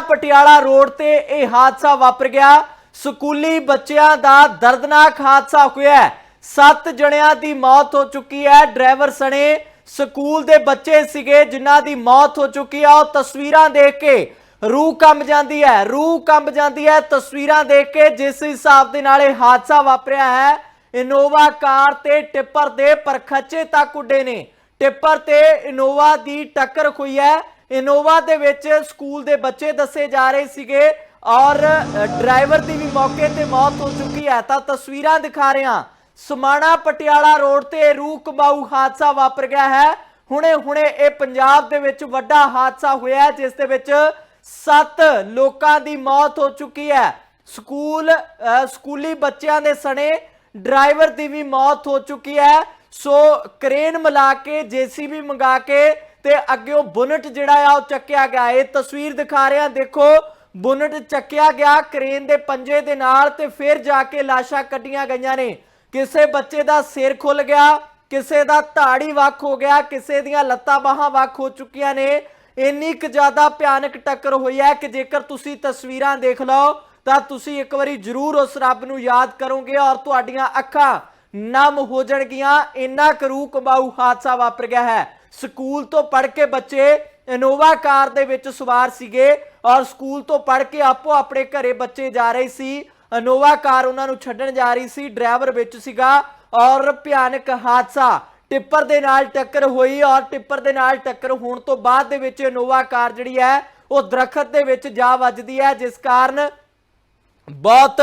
Patiala road ਤੇ ਇਹ ਹਾਦਸਾ ਵਾਪਰ ਗਿਆ। ਸਕੂਲੀ ਬੱਚਿਆਂ ਦਾ ਦਰਦਨਾਕ ਹਾਦਸਾ ਹੋਇਆ ਸੱਤ ਜਣਿਆਂ ਦੀ ਮੌਤ ਹੋ ਚੁੱਕੀ ਹੈ। ਡਰਾਈਵਰ ਸਣੇ ਸਕੂਲ ਦੇ ਬੱਚੇ ਸੀਗੇ, ਜਿਨ੍ਹਾਂ ਦੀ ਮੌਤ ਹੋ ਚੁੱਕੀ ਹੈ ਉਹ ਤਸਵੀਰਾਂ ਦੇਖ ਕੇ ਰੂਹ ਕੰਬ ਜਾਂਦੀ ਹੈ। ਰੂਹ ਕੰਬ ਜਾਂਦੀ ਹੈ ਤਸਵੀਰਾਂ ਦੇਖ ਕੇ, ਜਿਸ ਹਿਸਾਬ ਦੇ ਨਾਲ ਇਹ ਹਾਦਸਾ ਵਾਪਰਿਆ ਹੈ। ਇਨੋਵਾ ਕਾਰ ਤੇ ਟਿੱਪਰ ਦੇ ਪਰਖੱਚੇ ਤੱਕ ਉੱਡੇ ਨੇ। ਟਿੱਪਰ ਤੇ ਇਨੋਵਾ ਦੀ ਟੱਕਰ ਹੋਈ ਹੈ। ਇਨੋਵਾ ਦੇ ਵਿੱਚ ਸਕੂਲ ਦੇ ਬੱਚੇ ਦੱਸੇ ਜਾ ਰਹੇ ਸੀਗੇ ਔਰ ਡਰਾਈਵਰ ਦੀ ਵੀ ਮੌਕੇ ਤੇ ਮੌਤ ਹੋ ਚੁੱਕੀ ਹੈ। ਤਾਂ ਤਸਵੀਰਾਂ ਦਿਖਾ ਰਹੇ ਹਾਂ। ਸਮਾਣਾ ਪਟਿਆਲਾ ਰੋਡ ਤੇ ਰੂਹ ਕਮਾਊ ਹਾਦਸਾ ਵਾਪਰ ਗਿਆ ਹੈ। ਹੁਣੇ ਹੁਣੇ ਇਹ ਪੰਜਾਬ ਦੇ ਵਿੱਚ ਵੱਡਾ ਹਾਦਸਾ ਹੋਇਆ ਜਿਸ ਦੇ ਵਿੱਚ 7 ਲੋਕਾਂ ਦੀ ਮੌਤ ਹੋ ਚੁੱਕੀ ਹੈ। ਸਕੂਲ ਅ, ਸਕੂਲੀ ਬੱਚਿਆਂ ਦੇ ਸਣੇ ਡਰਾਈਵਰ ਦੀ ਵੀ ਮੌਤ ਹੋ ਚੁੱਕੀ ਹੈ। ਸੋ ਕ੍ਰੇਨ ਮਿਲਾ ਕੇ ਜੀਸੀਬੀ ਮੰਗਾ ਕੇ ਤੇ ਅੱਗੇ ਬੁਨਟ ਜਿਹੜਾ ਆ, ਉਹ ਚੱਕਿਆ ਗਿਆ। ਇਹ ਤਸਵੀਰ ਦਿਖਾ ਰਿਹਾ ਦੇਖੋ, ਬੁਨਟ ਚੱਕਿਆ ਗਿਆ ਕ੍ਰੇਨ ਦੇ ਪੰਜੇ ਦੇ ਨਾਲ ਤੇ ਫਿਰ ਜਾ ਕੇ ਲਾਸ਼ਾਂ ਕੱਢੀਆਂ ਗਈਆਂ ਨੇ। ਕਿਸੇ ਬੱਚੇ ਦਾ ਸਿਰ ਖੁੱਲ ਗਿਆ, ਕਿਸੇ ਦਾ ਧਾੜੀ ਵੱਖ ਹੋ ਗਿਆ, ਕਿਸੇ ਦੀਆਂ ਲੱਤਾਂ ਬਾਹਾਂ ਵੱਖ ਹੋ ਚੁੱਕੀਆਂ ਨੇ। ਇੰਨੀ ਕੁ ਜ਼ਿਆਦਾ ਭਿਆਨਕ ਟੱਕਰ ਹੋਈ ਹੈ ਕਿ ਜੇਕਰ ਤੁਸੀਂ ਤਸਵੀਰਾਂ ਦੇਖ ਲਓ, ਤਾਂ ਤੁਸੀਂ ਇੱਕ ਵਾਰੀ ਜ਼ਰੂਰ ਉਸ ਰੱਬ ਨੂੰ ਯਾਦ ਕਰੋਗੇ ਔਰ ਤੁਹਾਡੀਆਂ ਅੱਖਾਂ ਨਮ ਹੋ ਜਾਣਗੀਆਂ। ਇੰਨਾ ਕਰੂ ਕਮਾਊ ਹਾਦਸਾ ਵਾਪਰ ਗਿਆ ਹੈ। ਸਕੂਲ ਤੋਂ ਪੜ੍ਹ ਕੇ ਬੱਚੇ ਇਨੋਵਾ ਕਾਰ ਦੇ ਵਿੱਚ ਸਵਾਰ ਸੀਗੇ ਔਰ ਸਕੂਲ ਤੋਂ ਪੜ੍ਹ ਕੇ ਆਪੋ ਆਪਣੇ ਘਰੇ ਬੱਚੇ ਜਾ ਰਹੇ ਸੀ। ਇਨੋਵਾ ਕਾਰ ਉਹਨਾਂ ਨੂੰ ਛੱਡਣ ਜਾ ਰਹੀ ਸੀ, ਡਰਾਈਵਰ ਵਿੱਚ ਸੀਗਾ ਔਰ ਭਿਆਨਕ ਹਾਦਸਾ। ਟਿੱਪਰ ਦੇ ਨਾਲ ਟੱਕਰ ਹੋਈ ਔਰ ਟਿੱਪਰ ਦੇ ਨਾਲ ਟੱਕਰ ਹੋਣ ਤੋਂ ਬਾਅਦ ਦੇ ਵਿੱਚ ਇਨੋਵਾ ਕਾਰ ਜਿਹੜੀ ਹੈ, ਉਹ ਦਰਖਤ ਦੇ ਵਿੱਚ ਜਾ ਵੱਜਦੀ ਹੈ, ਜਿਸ ਕਾਰਨ ਬਹੁਤ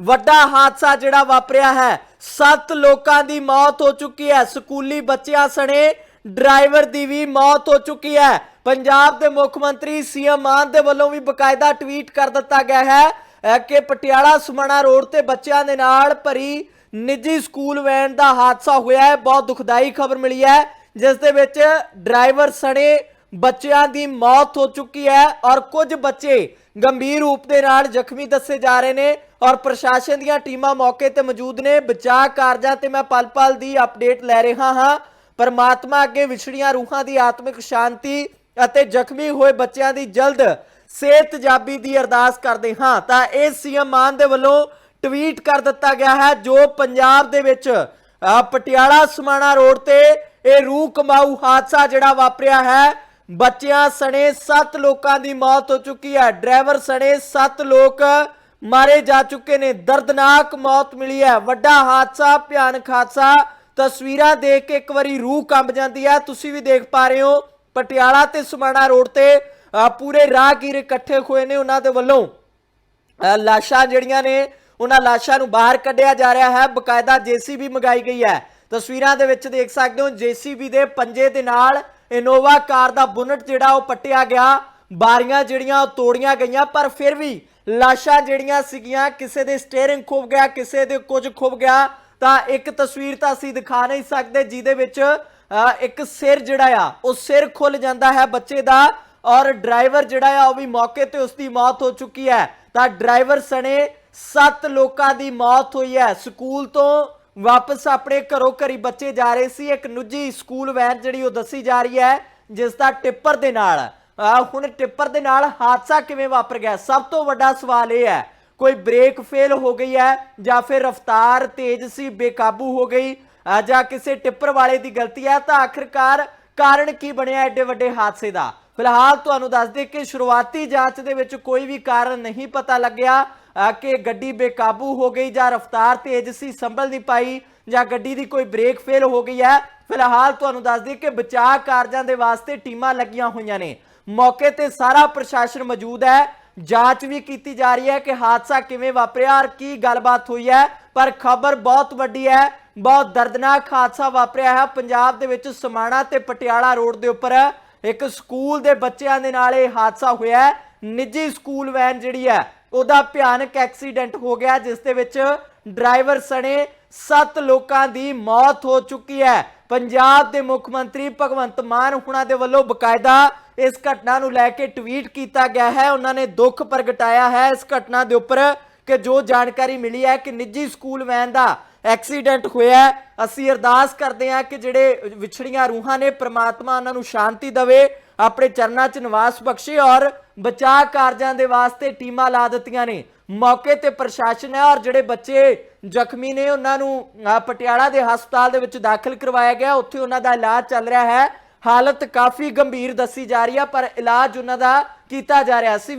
ਵੱਡਾ ਹਾਦਸਾ ਜਿਹੜਾ ਵਾਪਰਿਆ ਹੈ। ਸੱਤ ਲੋਕਾਂ ਦੀ ਮੌਤ ਹੋ ਚੁੱਕੀ ਹੈ। ਸਕੂਲੀ ਬੱਚਿਆਂ ਸਣੇ ਡਰਾਈਵਰ ਦੀ ਵੀ ਮੌਤ ਹੋ ਚੁੱਕੀ ਹੈ। ਪੰਜਾਬ ਦੇ ਮੁੱਖ ਮੰਤਰੀ ਸੀਐਮ ਮਾਨ ਦੇ ਵੱਲੋਂ ਵੀ ਬਕਾਇਦਾ ਟਵੀਟ ਕਰ ਦਿੱਤਾ ਗਿਆ ਹੈ ਕਿ ਪਟਿਆਲਾ ਸੁਮਣਾ ਰੋਡ ਤੇ ਬੱਚਿਆਂ ਦੇ ਨਾਲ ਭਰੀ ਨਿੱਜੀ ਸਕੂਲ ਵੈਨ ਦਾ ਹਾਦਸਾ ਹੋਇਆ ਹੈ। ਬਹੁਤ ਦੁਖਦਾਈ ਖਬਰ ਮਿਲੀ ਹੈ, ਜਿਸ ਦੇ ਵਿੱਚ ਡਰਾਈਵਰ ਸਣੇ ਬੱਚਿਆਂ ਦੀ ਮੌਤ ਹੋ ਚੁੱਕੀ ਹੈ ਔਰ ਕੁਝ ਬੱਚੇ ਗੰਭੀਰ ਰੂਪ ਦੇ ਨਾਲ ਜ਼ਖਮੀ ਦੱਸੇ ਜਾ ਰਹੇ ਨੇ ਔਰ ਪ੍ਰਸ਼ਾਸਨ ਦੀਆਂ ਟੀਮਾਂ ਮੌਕੇ ਤੇ ਮੌਜੂਦ ਨੇ। ਬਚਾਅ ਕਾਰਜਾਂ ਤੇ ਮੈਂ ਪਲ-ਪਲ ਦੀ ਅਪਡੇਟ ਲੈ ਰਿਹਾ ਹਾਂ। ਪਰਮਾਤਮਾ ਅੱਗੇ ਵਿਛੜੀਆਂ ਰੂਹਾਂ ਦੀ ਆਤਮਿਕ ਸ਼ਾਂਤੀ ਅਤੇ ਜ਼ਖਮੀ ਹੋਏ ਬੱਚਿਆਂ ਦੀ ਜਲਦ ਸਿਹਤਯਾਬੀ ਦੀ ਅਰਦਾਸ ਕਰਦੇ ਹਾਂ। ਤਾਂ ਇਹ ਸੀਐਮ ਮਾਨ ਦੇ ਵੱਲੋਂ ਟਵੀਟ ਕਰ ਦਿੱਤਾ ਗਿਆ ਹੈ, ਜੋ ਪੰਜਾਬ ਦੇ ਵਿੱਚ ਪਟਿਆਲਾ ਸਮਾਣਾ ਰੋਡ ਤੇ ਇਹ ਰੂਹ ਕਮਾਊ ਹਾਦਸਾ ਜਿਹੜਾ ਵਾਪਰਿਆ ਹੈ, ਬੱਚਿਆਂ ਸਣੇ 7 ਲੋਕਾਂ ਦੀ ਮੌਤ ਹੋ ਚੁੱਕੀ ਹੈ। ਡਰਾਈਵਰ ਸਣੇ 7 ਲੋਕ ਮਾਰੇ ਜਾ ਚੁੱਕੇ ਨੇ। ਦਰਦਨਾਕ ਮੌਤ ਮਿਲੀ ਹੈ। ਵੱਡਾ ਹਾਦਸਾ, ਭਿਆਨਕ ਹਾਦਸਾ। ਤਸਵੀਰਾਂ ਦੇਖ ਕੇ ਇੱਕ ਵਾਰੀ ਰੂਹ ਕੰਬ ਜਾਂਦੀ ਹੈ ਤੁਸੀਂ ਵੀ ਦੇਖ ਪਾ ਰਹੇ ਹੋ, ਪਟਿਆਲਾ ਤੇ ਸਮਾਣਾ ਰੋਡ ਤੇ ਪੂਰੇ ਰਾਹਗੀਰ ਇਕੱਠੇ ਹੋਏ ਨੇ ਉਹਨਾਂ ਦੇ ਵੱਲੋਂ। ਲਾਸ਼ਾਂ ਜਿਹੜੀਆਂ ਨੇ, ਉਹਨਾਂ ਲਾਸ਼ਾਂ ਨੂੰ ਬਾਹਰ ਕੱਢਿਆ ਜਾ ਰਿਹਾ ਹੈ। ਬਕਾਇਦਾ ਜੀਸੀਬੀ ਮੰਗਾਈ ਗਈ ਹੈ। ਤਸਵੀਰਾਂ ਦੇ ਵਿੱਚ ਦੇਖ ਸਕਦੇ ਹੋ, ਜੀਸੀਬੀ ਦੇ ਪੰਜੇ ਦੇ ਨਾਲ ਇਨੋਵਾ ਕਾਰ ਦਾ ਬੁਨਟ ਜਿਹੜਾ ਉਹ ਪੱਟਿਆ ਗਿਆ। ਬਾਰੀਆਂ ਜਿਹੜੀਆਂ ਉਹ ਤੋੜੀਆਂ ਗਈਆਂ, ਪਰ ਫਿਰ ਵੀ ਲਾਸ਼ਾਂ ਜਿਹੜੀਆਂ ਸੀਗੀਆਂ, ਕਿਸੇ ਦੇ ਸਟੀਅਰਿੰਗ ਖੁੱਭ ਗਿਆ, ਕਿਸੇ ਦੇ ਕੁਝ ਖੁੱਭ ਗਿਆ। ਤਾਂ ਇੱਕ ਤਸਵੀਰ ਤਾਂ ਅਸੀਂ ਦਿਖਾ ਨਹੀਂ ਸਕਦੇ, ਜਿਹਦੇ ਵਿੱਚ ਇੱਕ ਸਿਰ ਜਿਹੜਾ ਆ, ਉਹ ਸਿਰ ਖੁੱਲ ਜਾਂਦਾ ਹੈ ਬੱਚੇ ਦਾ ਔਰ ਡਰਾਈਵਰ ਜਿਹੜਾ ਆ, ਉਹ ਵੀ ਮੌਕੇ ਤੇ ਉਸ ਦੀ ਮੌਤ ਹੋ ਚੁੱਕੀ ਹੈ। ਤਾਂ ਡਰਾਈਵਰ ਸਣੇ 7 ਲੋਕਾਂ ਦੀ ਮੌਤ ਹੋਈ ਹੈ। ਸਕੂਲ ਤੋਂ ਵਾਪਸ ਆਪਣੇ ਘਰੋਂ ਘਰੀ ਬੱਚੇ ਜਾ ਰਹੇ ਸੀ। ਇੱਕ ਨਿੱਜੀ ਸਕੂਲ ਵੈਨ ਜਿਹੜੀ ਉਹ ਦੱਸੀ ਜਾ ਰਹੀ ਹੈ, ਜਿਸ ਦਾ ਟਿੱਪਰ ਦੇ ਨਾਲ ਹੁਣ ਟਿੱਪਰ ਦੇ ਨਾਲ ਹਾਦਸਾ ਕਿਵੇਂ ਵਾਪਰ ਗਿਆ? ਸਭ ਤੋਂ ਵੱਡਾ ਸਵਾਲ ਇਹ ਹੈ ਕੋਈ ਬ੍ਰੇਕ ਫੇਲ ਹੋ ਗਈ ਹੈ ਜਾਂ ਫਿਰ ਰਫ਼ਤਾਰ ਤੇਜ਼ ਸੀ, ਬੇਕਾਬੂ ਹੋ ਗਈ ਜਾਂ ਕਿਸੇ ਟਿੱਪਰ ਵਾਲੇ ਦੀ ਗਲਤੀ ਹੈ, ਤਾਂ ਆਖਿਰਕਾਰ ਕਾਰਨ ਕੀ ਬਣਿਆ ਐਡੇ ਵੱਡੇ ਹਾਦਸੇ ਦਾ? ਫਿਲਹਾਲ ਤੁਹਾਨੂੰ ਦੱਸ ਦੇ ਕਿ ਸ਼ੁਰੂਆਤੀ ਜਾਂਚ ਦੇ ਵਿੱਚ ਕੋਈ ਵੀ ਕਾਰਨ ਨਹੀਂ ਪਤਾ ਲੱਗਿਆ ਕਿ ਗੱਡੀ ਬੇਕਾਬੂ ਹੋ ਗਈ ਜਾਂ ਰਫ਼ਤਾਰ ਤੇਜ਼ ਸੀ, ਸੰਭਲ ਨਹੀਂ ਪਾਈ, ਜਾਂ ਗੱਡੀ ਦੀ ਕੋਈ ਬ੍ਰੇਕ ਫੇਲ ਹੋ ਗਈ ਹੈ। ਫਿਲਹਾਲ ਤੁਹਾਨੂੰ ਦੱਸ ਦਈਏ ਕਿ ਬਚਾਅ ਕਾਰਜਾਂ ਦੇ ਵਾਸਤੇ ਟੀਮਾਂ ਲੱਗੀਆਂ ਹੋਈਆਂ ਨੇ। ਮੌਕੇ ਤੇ ਸਾਰਾ ਪ੍ਰਸ਼ਾਸਨ ਮੌਜੂਦ ਹੈ। ਜਾਂਚ ਵੀ ਕੀਤੀ ਜਾ ਰਹੀ ਹੈ ਕਿ ਹਾਦਸਾ ਕਿਵੇਂ ਵਾਪਰਿਆ ਔਰ ਕੀ ਗੱਲਬਾਤ ਹੋਈ ਹੈ, ਪਰ ਖਬਰ ਬਹੁਤ ਵੱਡੀ ਹੈ, ਬਹੁਤ ਦਰਦਨਾਕ ਹਾਦਸਾ ਵਾਪਰਿਆ ਹੈ। ਪੰਜਾਬ ਦੇ ਵਿੱਚ ਸਮਾਣਾ ਤੇ ਪਟਿਆਲਾ ਰੋਡ ਦੇ ਉੱਪਰ ਇੱਕ ਸਕੂਲ ਦੇ ਬੱਚਿਆਂ ਦੇ ਨਾਲ ਇਹ ਹਾਦਸਾ ਹੋਇਆ ਹੈ। ਨਿੱਜੀ ਸਕੂਲ ਵੈਨ ਜਿਹੜੀ ਹੈ, ਉਹਦਾ ਭਿਆਨਕ ਐਕਸੀਡੈਂਟ ਹੋ ਗਿਆ, ਜਿਸ ਦੇ ਵਿੱਚ ਡਰਾਈਵਰ ਸਣੇ 7 ਲੋਕਾਂ ਦੀ ਮੌਤ ਹੋ ਚੁੱਕੀ ਹੈ। ਪੰਜਾਬ ਦੇ ਮੁੱਖ ਮੰਤਰੀ ਭਗਵੰਤ ਮਾਨ ਹੁਣਾਂ ਦੇ ਵੱਲੋਂ ਬਕਾਇਦਾ ਇਸ ਘਟਨਾ ਨੂੰ ਲੈ ਕੇ ਟਵੀਟ ਕੀਤਾ ਗਿਆ ਹੈ। ਉਹਨਾਂ ਨੇ ਦੁੱਖ ਪ੍ਰਗਟਾਇਆ ਹੈ ਇਸ ਘਟਨਾ ਦੇ ਉੱਪਰ ਕਿ ਜੋ ਜਾਣਕਾਰੀ ਮਿਲੀ ਹੈ ਕਿ ਨਿੱਜੀ ਸਕੂਲ ਵੈਨ ਦਾ ਐਕਸੀਡੈਂਟ ਹੋਇਆ ਅਸੀਂ ਅਰਦਾਸ ਕਰਦੇ ਹਾਂ ਕਿ ਜਿਹੜੇ ਵਿਛੜੀਆਂ ਰੂਹਾਂ ਨੇ, ਪ੍ਰਮਾਤਮਾ ਉਹਨਾਂ ਨੂੰ ਸ਼ਾਂਤੀ ਦੇਵੇ, ਆਪਣੇ ਚਰਨਾਂ 'ਚ ਨਿਵਾਸ ਬਖਸ਼ੇ ਔਰ ਬਚਾਅ ਕਾਰਜਾਂ ਦੇ ਵਾਸਤੇ ਟੀਮਾਂ ਲਾ ਦਿੱਤੀਆਂ ਨੇ। ਮੌਕੇ ਤੇ ਪ੍ਰਸ਼ਾਸਨ ਹੈ ਔਰ ਜਿਹੜੇ ਬੱਚੇ ਜ਼ਖਮੀ ਨੇ, ਉਹਨਾਂ ਨੂੰ ਪਟਿਆਲਾ ਦੇ ਹਸਪਤਾਲ ਦੇ ਵਿੱਚ ਦਾਖਲ ਕਰਵਾਇਆ ਗਿਆ। ਉੱਥੇ ਉਹਨਾਂ ਦਾ ਇਲਾਜ ਚੱਲ ਰਿਹਾ ਹੈ। ਹਾਲਤ ਕਾਫੀ ਗੰਭੀਰ ਦੱਸੀ ਜਾ ਰਹੀ ਆ, ਪਰ ਇਲਾਜ ਉਹਨਾਂ ਦਾ ਕੀਤਾ ਜਾ ਰਿਹਾ। ਸੀ